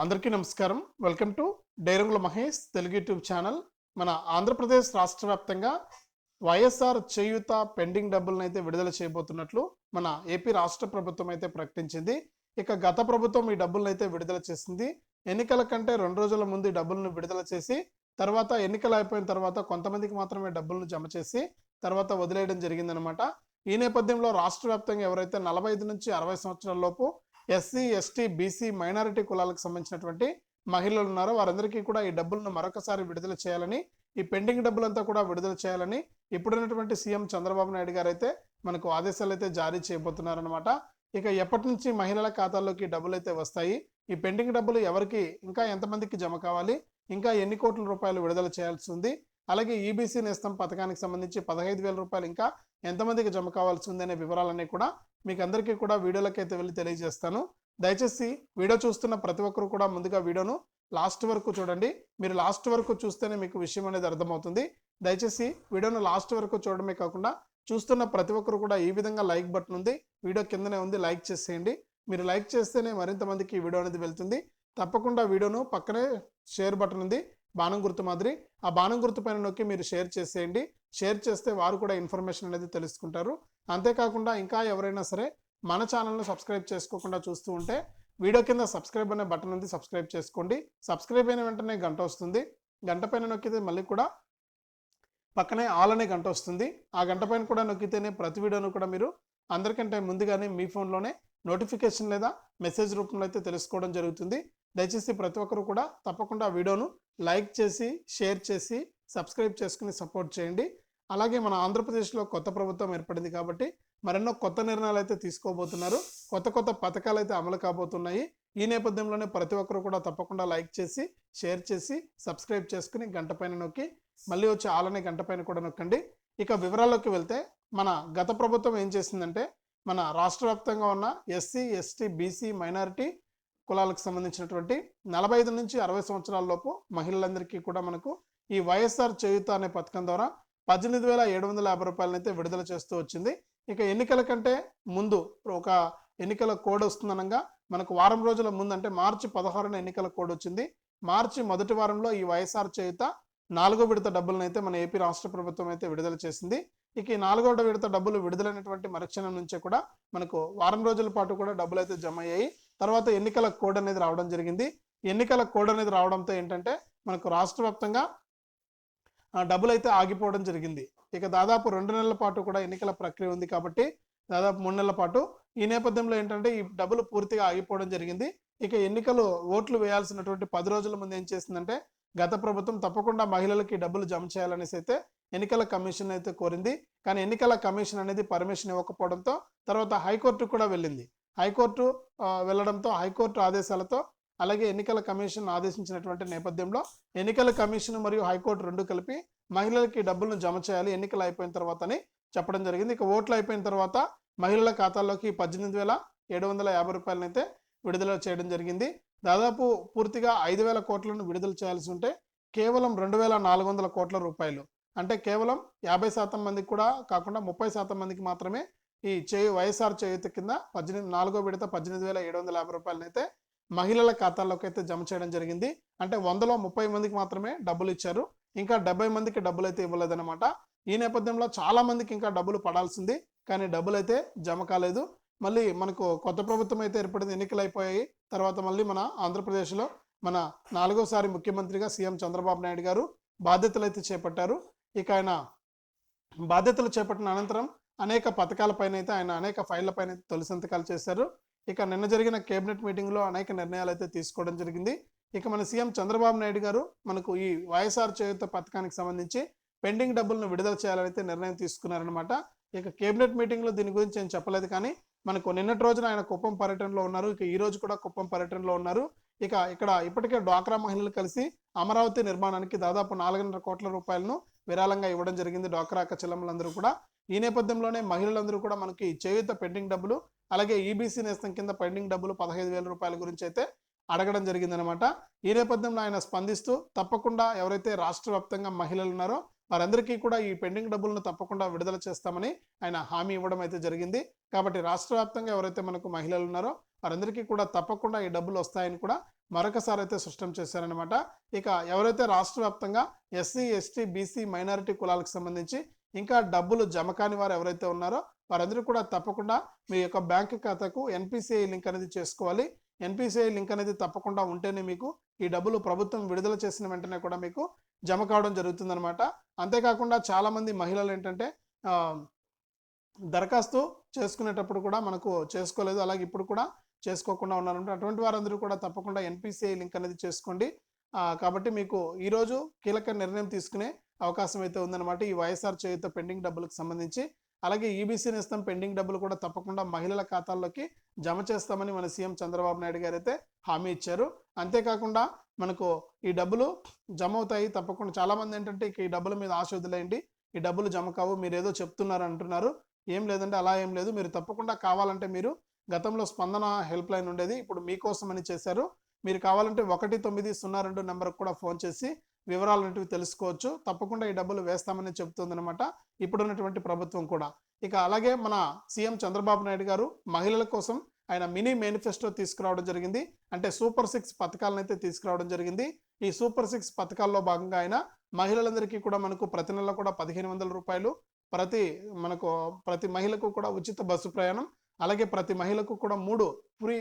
అందరికీ నమస్కారం. Welcome to డైరంగుల మహేష్ తెలుగు యూట్యూబ్ ఛానల్. మన ఆంధ్రప్రదేశ్ రాష్ట్ర వ్యాప్తంగా వైఎస్ఆర్ చేయూత పెండింగ్ డబ్బులను అయితే విడుదల చేయబోతున్నట్లు మన ఏపీ రాష్ట్ర ప్రభుత్వం అయితే ప్రకటించింది. ఇక గత ప్రభుత్వం ఈ డబ్బులను అయితే విడుదల చేసింది. ఎన్నికల కంటే రెండు రోజుల ముందు ఈ డబ్బులను విడుదల చేసి తర్వాత ఎన్నికలు అయిపోయిన తర్వాత కొంతమందికి మాత్రమే డబ్బులను జమ చేసి తర్వాత వదిలేయడం జరిగిందనమాట. ఈ నేపథ్యంలో రాష్ట్ర వ్యాప్తంగా ఎవరైతే నలభై ఐదు నుంచి అరవై సంవత్సరాల లోపు ఎస్సీ ఎస్టీ బీసీ మైనారిటీ కులాలకు సంబంధించినటువంటి మహిళలు ఉన్నారో వారందరికీ కూడా ఈ డబ్బులను మరొకసారి విడుదల చేయాలని ఈ పెండింగ్ డబ్బులంతా కూడా విడుదల చేయాలని ఇప్పుడున్నటువంటి సీఎం చంద్రబాబు నాయుడు గారు అయితే మనకు ఆదేశాలు అయితే జారీ చేయబోతున్నారనమాట ఇక ఎప్పటి నుంచి మహిళల ఖాతాల్లోకి డబ్బులు అయితే వస్తాయి? ఈ పెండింగ్ డబ్బులు ఎవరికి ఇంకా ఎంతమందికి జమ కావాలి? ఇంకా ఎన్ని కోట్ల రూపాయలు విడుదల చేయాల్సి ఉంది? అలాగే ఈబీసీ నేస్తం పథకానికి సంబంధించి పదహైదు వేల రూపాయలు ఇంకా ఎంతమందికి జమ కావాల్సి ఉంది అనే వివరాలన్నీ కూడా మీకు అందరికీ కూడా వీడియోలకైతే వెళ్ళి తెలియజేస్తాను. దయచేసి వీడియో చూస్తున్న ప్రతి ఒక్కరు కూడా ముందుగా వీడియోను లాస్ట్ వరకు చూడండి. మీరు లాస్ట్ వరకు చూస్తేనే మీకు విషయం అనేది అర్థమవుతుంది. దయచేసి వీడియోను లాస్ట్ వరకు చూడడమే కాకుండా చూస్తున్న ప్రతి ఒక్కరు కూడా ఈ విధంగా లైక్ బటన్ ఉంది. వీడియో కిందనే ఉంది లైక్ చేసేయండి. మీరు లైక్ చేస్తేనే మరింత మందికి ఈ వీడియో అనేది వెళ్తుంది. తప్పకుండా వీడియోను పక్కనే షేర్ బటన్ ఉంది. బాణం గుర్తు మాదిరి. ఆ బాణం గుర్తు పైన నొక్కి మీరు షేర్ చేసేయండి. షేర్ చేస్తే వారు కూడా ఇన్ఫర్మేషన్ అనేది తెలుసుకుంటారు. అంతేకాకుండా ఇంకా ఎవరైనా సరే మన ఛానల్ను సబ్స్క్రైబ్ చేసుకోకుండా చూస్తూ ఉంటే వీడియో కింద సబ్స్క్రైబ్ అనే బటన్ ఉంది సబ్స్క్రైబ్ చేసుకోండి. సబ్స్క్రైబ్ అయిన వెంటనే గంట వస్తుంది. గంట పైన నొక్కితే మళ్ళీ కూడా పక్కనే ఆల్ అనే గంట వస్తుంది. ఆ గంట పైన కూడా నొక్కితేనే ప్రతి వీడియోను కూడా మీరు అందరికంటే ముందుగానే మీ ఫోన్లోనే నోటిఫికేషన్ లేదా మెసేజ్ రూపంలో అయితే తెలుసుకోవడం జరుగుతుంది. దయచేసి ప్రతి ఒక్కరు కూడా తప్పకుండా వీడియోను లైక్ చేసి షేర్ చేసి సబ్స్క్రైబ్ చేసుకుని సపోర్ట్ చేయండి. అలాగే మన ఆంధ్రప్రదేశ్లో కొత్త ప్రభుత్వం ఏర్పడింది కాబట్టి మరెన్నో కొత్త నిర్ణయాలు అయితే తీసుకోబోతున్నారు. కొత్త కొత్త పథకాలు అయితే అమలు కాబోతున్నాయి. ఈ నేపథ్యంలోనే ప్రతి ఒక్కరు కూడా తప్పకుండా లైక్ చేసి షేర్ చేసి సబ్స్క్రైబ్ చేసుకుని గంట పైన నొక్కి మళ్ళీ వచ్చి ఆలనే గంట పైన కూడా నొక్కండి. ఇక వివరాల్లోకి వెళ్తే మన గత ప్రభుత్వం ఏం చేసిందంటే మన రాష్ట్ర వ్యాప్తంగా ఉన్న ఎస్సీ ఎస్టీ బీసీ మైనారిటీ కులాలకు సంబంధించినటువంటి నలభై ఐదు నుంచి అరవై సంవత్సరాల లోపు మహిళలందరికీ కూడా మనకు ఈ వైఎస్ఆర్ చేయుత అనే పథకం ద్వారా పద్దెనిమిది వేల ఏడు వందల యాభై రూపాయలను అయితే విడుదల చేస్తూ వచ్చింది. ఇక ఎన్నికల కంటే ముందు ఒక ఎన్నికల కోడ్ వస్తుందనగా మనకు వారం రోజుల ముందు అంటే మార్చి పదహారున ఎన్నికల కోడ్ వచ్చింది. మార్చి మొదటి వారంలో ఈ వైఎస్ఆర్ చేయుత నాలుగో విడత డబ్బులను అయితే మన ఏపీ రాష్ట్ర ప్రభుత్వం అయితే విడుదల చేసింది. ఇక ఈ నాలుగో విడత డబ్బులు విడుదలైనటువంటి మరుక్షణం నుంచే కూడా మనకు వారం రోజుల పాటు కూడా డబ్బులు అయితే జమ అయ్యాయి. తర్వాత ఎన్నికల కోడ్ అనేది రావడం జరిగింది. ఎన్నికల కోడ్ అనేది రావడంతో ఏంటంటే మనకు రాష్ట్ర వ్యాప్తంగా డబ్బులు అయితే ఆగిపోవడం జరిగింది. ఇక దాదాపు రెండు నెలల పాటు కూడా ఎన్నికల ప్రక్రియ ఉంది కాబట్టి దాదాపు మూడు నెలల పాటు ఈ నేపథ్యంలో ఏంటంటే ఈ డబ్బులు పూర్తిగా ఆగిపోవడం జరిగింది. ఇక ఎన్నికలు ఓట్లు వేయాల్సినటువంటి పది రోజుల ముందు ఏం చేసిందంటే గత ప్రభుత్వం తప్పకుండా మహిళలకి డబ్బులు జమ చేయాలనేసి అయితే ఎన్నికల కమిషన్ అయితే కోరింది. కానీ ఎన్నికల కమిషన్ అనేది పర్మిషన్ ఇవ్వకపోవడంతో తర్వాత హైకోర్టు కూడా వెళ్ళింది. హైకోర్టు వెళ్ళడంతో వెళ్ళడంతో హైకోర్టు ఆదేశాలతో అలాగే ఎన్నికల కమిషన్ ఆదేశించినటువంటి నేపథ్యంలో ఎన్నికల కమిషన్ మరియు హైకోర్టు రెండు కలిపి మహిళలకి డబ్బులను జమ చేయాలి ఎన్నికలు అయిపోయిన తర్వాత అని చెప్పడం జరిగింది. ఇక ఓట్లు అయిపోయిన తర్వాత మహిళల ఖాతాల్లోకి పద్దెనిమిది వేల ఏడు వందల యాభై రూపాయలను అయితే విడుదల చేయడం జరిగింది. దాదాపు పూర్తిగా ఐదు వేల కోట్లను విడుదల చేయాల్సి ఉంటే కేవలం రెండు వేల నాలుగు వందల కోట్ల రూపాయలు. అంటే కేవలం యాభై శాతం మందికి కూడా కాకుండా ముప్పై శాతం మందికి మాత్రమే ఈ చేయి వైఎస్ఆర్ చేయూత కింద పద్దెనిమిది నాలుగో విడత పద్దెనిమిది వేల ఏడు వందల యాభై రూపాయలను అయితే మహిళల ఖాతాల్లోకి అయితే జమ చేయడం జరిగింది. అంటే వందలో ముప్పై మందికి మాత్రమే డబ్బులు ఇచ్చారు. ఇంకా డెబ్బై మందికి డబ్బులు అయితే ఇవ్వలేదన్నమాట. ఈ నేపథ్యంలో చాలా మందికి ఇంకా డబ్బులు పడాల్సింది. కానీ డబ్బులు అయితే జమ కాలేదు. మళ్ళీ మనకు కొత్త ప్రభుత్వం అయితే ఏర్పడింది ఎన్నికలు అయిపోయాయి తర్వాత మళ్ళీ మన ఆంధ్రప్రదేశ్లో మన నాలుగోసారి ముఖ్యమంత్రిగా సీఎం చంద్రబాబు నాయుడు గారు బాధ్యతలు అయితే చేపట్టారు. ఇక ఆయన బాధ్యతలు చేపట్టిన అనంతరం అనేక పథకాలపైన అయితే ఆయన అనేక ఫైళ్ళపైన అయితే తొలి సంతకాలు చేశారు. ఇక నిన్న జరిగిన కేబినెట్ మీటింగ్లో అనేక నిర్ణయాలు అయితే తీసుకోవడం జరిగింది. ఇక మన సీఎం చంద్రబాబు నాయుడు గారు మనకు ఈ వైఎస్ఆర్ చేయుత పథకానికి సంబంధించి పెండింగ్ డబ్బులను విడుదల చేయాలని అయితే నిర్ణయం తీసుకున్నారనమాట ఇక కేబినెట్ మీటింగ్లో దీని గురించి నేను చెప్పలేదు కానీ మనకు నిన్నటి రోజున ఆయన కుప్పం పర్యటనలో ఉన్నారు. ఇక ఈ రోజు కూడా కుప్పం పర్యటనలో ఉన్నారు. ఇక ఇక్కడ ఇప్పటికే డ్వాక్రా మహిళలు కలిసి అమరావతి నిర్మాణానికి దాదాపు నాలుగున్నర కోట్ల రూపాయలను విరాళంగా ఇవ్వడం జరిగింది. డ్వాక్రా అక్క చెల్లెమ్మలందరూ కూడా. ఈ నేపథ్యంలోనే మహిళలందరూ కూడా మనకి చేయూత పెండింగ్ డబ్బులు అలాగే ఈబీసీ నేస్తం కింద పెండింగ్ డబ్బులు పదహైదు వేల రూపాయల గురించి అయితే అడగడం జరిగిందనమాట ఈ నేపథ్యంలో ఆయన స్పందిస్తూ తప్పకుండా ఎవరైతే రాష్ట్ర వ్యాప్తంగా మహిళలు ఉన్నారో వారందరికీ కూడా ఈ పెండింగ్ డబ్బులను తప్పకుండా విడుదల చేస్తామని ఆయన హామీ ఇవ్వడం అయితే జరిగింది. కాబట్టి రాష్ట్ర వ్యాప్తంగా ఎవరైతే మనకు మహిళలు ఉన్నారో వారందరికీ కూడా తప్పకుండా ఈ డబ్బులు వస్తాయని కూడా మరొకసారి అయితే సృష్టం చేశారనమాట ఇక ఎవరైతే రాష్ట్ర వ్యాప్తంగా ఎస్సీ ఎస్టీ బీసీ మైనారిటీ కులాలకు సంబంధించి ఇంకా డబ్బులు జమ కాని వారు ఎవరైతే ఉన్నారో వారందరూ కూడా తప్పకుండా మీ యొక్క బ్యాంక్ ఖాతాకు ఎన్పిసిఐ లింక్ అనేది చేసుకోవాలి. ఎన్పిసిఐ లింక్ అనేది తప్పకుండా ఉంటేనే మీకు ఈ డబ్బులు ప్రభుత్వం విడుదల చేసిన వెంటనే కూడా మీకు జమ కావడం జరుగుతుందన్నమాట. అంతేకాకుండా చాలామంది మహిళలు ఏంటంటే దరఖాస్తు చేసుకునేటప్పుడు కూడా మనకు చేసుకోలేదు. అలాగే ఇప్పుడు కూడా చేసుకోకుండా ఉన్నారంటే అటువంటి వారందరూ కూడా తప్పకుండా ఎన్పిసిఐ లింక్ అనేది చేసుకోండి. కాబట్టి మీకు ఈరోజు కీలక నిర్ణయం తీసుకునే అవకాశం అయితే ఉందన్నమాట ఈ వైఎస్ఆర్ చేయుత పెండింగ్ డబ్బులకు సంబంధించి. అలాగే ఈబీసీ నేస్తం పెండింగ్ డబ్బులు కూడా తప్పకుండా మహిళల ఖాతాల్లోకి జమ చేస్తామని మన సీఎం చంద్రబాబు నాయుడు గారు అయితే హామీ ఇచ్చారు. అంతేకాకుండా మనకు ఈ డబ్బులు జమ అవుతాయి తప్పకుండా. చాలామంది ఏంటంటే ఈ డబ్బుల మీద ఆశ వదిలేయండి. ఈ డబ్బులు జమ కావు మీరు ఏదో చెప్తున్నారు అంటున్నారు. ఏం లేదంటే అలా ఏం లేదు. మీరు తప్పకుండా కావాలంటే మీరు గతంలో స్పందన హెల్ప్ లైన్ ఉండేది. ఇప్పుడు మీకోసం అని చేశారు. మీరు కావాలంటే ఒకటి తొమ్మిది సున్నా రెండు నెంబర్కి కూడా ఫోన్ చేసి వివరాలు అనేటివి తెలుసుకోవచ్చు. తప్పకుండా ఈ డబ్బులు వేస్తామని చెప్తుందన్నమాట. ఇప్పుడున్నటువంటి ప్రభుత్వం కూడా. ఇక అలాగే మన సీఎం చంద్రబాబు నాయుడు గారు మహిళల కోసం ఆయన మినీ మేనిఫెస్టో తీసుకురావడం జరిగింది. అంటే సూపర్ సిక్స్ పథకాలను అయితే తీసుకురావడం జరిగింది. ఈ సూపర్ సిక్స్ పథకాల్లో భాగంగా ఆయన మహిళలందరికీ కూడా మనకు ప్రతి నెల కూడా పదిహేను వందల రూపాయలు ప్రతి మనకు ప్రతి మహిళకు కూడా ఉచిత బస్సు ప్రయాణం అలాగే ప్రతి మహిళకు కూడా మూడు ఫ్రీ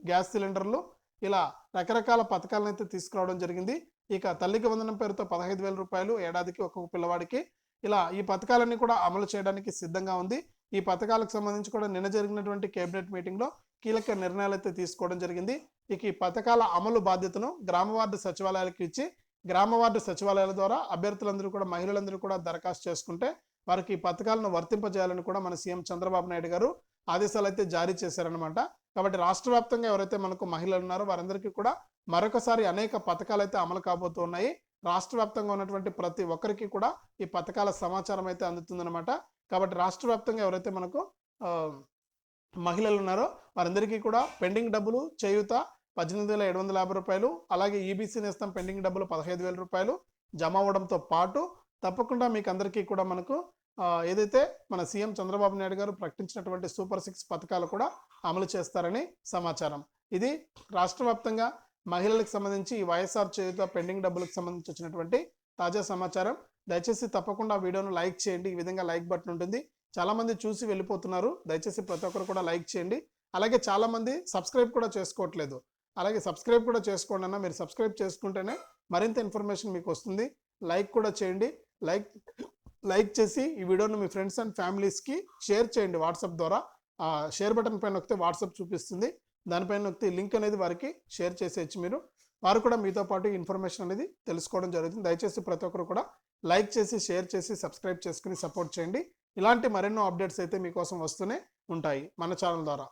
గ్యాస్ సిలిండర్లు ఇలా రకరకాల పథకాలను అయితే తీసుకురావడం జరిగింది. ఇక తల్లికి వందనం పేరుతో పదహైదు వేల రూపాయలు ఏడాదికి ఒక్కొక్క పిల్లవాడికి ఇలా ఈ పథకాలన్నీ కూడా అమలు చేయడానికి సిద్ధంగా ఉంది. ఈ పథకాలకు సంబంధించి కూడా నిన్న జరిగినటువంటి కేబినెట్ మీటింగ్లో కీలక నిర్ణయాలు అయితే తీసుకోవడం జరిగింది. ఇక ఈ పథకాల అమలు బాధ్యతను గ్రామ వార్డు సచివాలయాలకు ఇచ్చి గ్రామ వార్డు సచివాలయాల ద్వారా అభ్యర్థులందరూ కూడా మహిళలందరూ కూడా దరఖాస్తు చేసుకుంటే వారికి ఈ పథకాలను వర్తింపజేయాలని కూడా మన సీఎం చంద్రబాబు నాయుడు గారు ఆదేశాలు అయితే జారీ చేశారనమాట కాబట్టి రాష్ట్ర వ్యాప్తంగా ఎవరైతే మనకు మహిళలు ఉన్నారో వారందరికీ కూడా మరొకసారి అనేక పథకాలు అయితే అమలు కాబోతున్నాయి. రాష్ట్ర వ్యాప్తంగా ఉన్నటువంటి ప్రతి ఒక్కరికి కూడా ఈ పథకాల సమాచారం అయితే అందుతుందన్నమాట. కాబట్టి రాష్ట్ర వ్యాప్తంగా ఎవరైతే మనకు మహిళలు ఉన్నారో వారందరికీ కూడా పెండింగ్ డబ్బులు చేయూత పద్దెనిమిది వేల ఏడు వందల యాభై రూపాయలు అలాగే ఈబీసీ నేస్తం పెండింగ్ డబ్బులు పదహైదు వేల రూపాయలు జమ అవ్వడంతో పాటు తప్పకుండా మీకు అందరికీ కూడా మనకు ఏదైతే మన సీఎం చంద్రబాబు నాయుడు గారు ప్రకటించినటువంటి సూపర్ సిక్స్ పథకాలు కూడా అమలు చేస్తారని సమాచారం. ఇది రాష్ట్ర వ్యాప్తంగా మహిళలకు సంబంధించి ఈ వైఎస్ఆర్ చేత పెండింగ్ డబ్బులకు సంబంధించి వచ్చినటువంటి తాజా సమాచారం. దయచేసి తప్పకుండా వీడియోను లైక్ చేయండి. ఈ విధంగా లైక్ బటన్ ఉంటుంది. చాలామంది చూసి వెళ్ళిపోతున్నారు. దయచేసి ప్రతి ఒక్కరు కూడా లైక్ చేయండి. అలాగే చాలామంది సబ్స్క్రైబ్ కూడా చేసుకోవట్లేదు. అలాగే సబ్స్క్రైబ్ కూడా చేసుకోండి అన్న మీరు సబ్స్క్రైబ్ చేసుకుంటేనే మరింత ఇన్ఫర్మేషన్ మీకు వస్తుంది. లైక్ కూడా చేయండి. లైక్ లైక్ చేసి ఈ వీడియోను మీ ఫ్రెండ్స్ అండ్ ఫ్యామిలీస్కి షేర్ చేయండి వాట్సాప్ ద్వారా. ఆ షేర్ బటన్ పైన నొక్కితే వాట్సాప్ చూపిస్తుంది. దానిపైన నొక్కితే లింక్ అనేది వారికి షేర్ చేసేయచ్చు మీరు. వారు కూడా మీతో పాటు ఇన్ఫర్మేషన్ అనేది తెలుసుకోవడం జరుగుతుంది. దయచేసి ప్రతి ఒక్కరు కూడా లైక్ చేసి షేర్ చేసి సబ్స్క్రైబ్ చేసుకుని సపోర్ట్ చేయండి. ఇలాంటి మరెన్నో అప్డేట్స్ అయితే మీకోసం వస్తూనే ఉంటాయి మన ఛానల్ ద్వారా.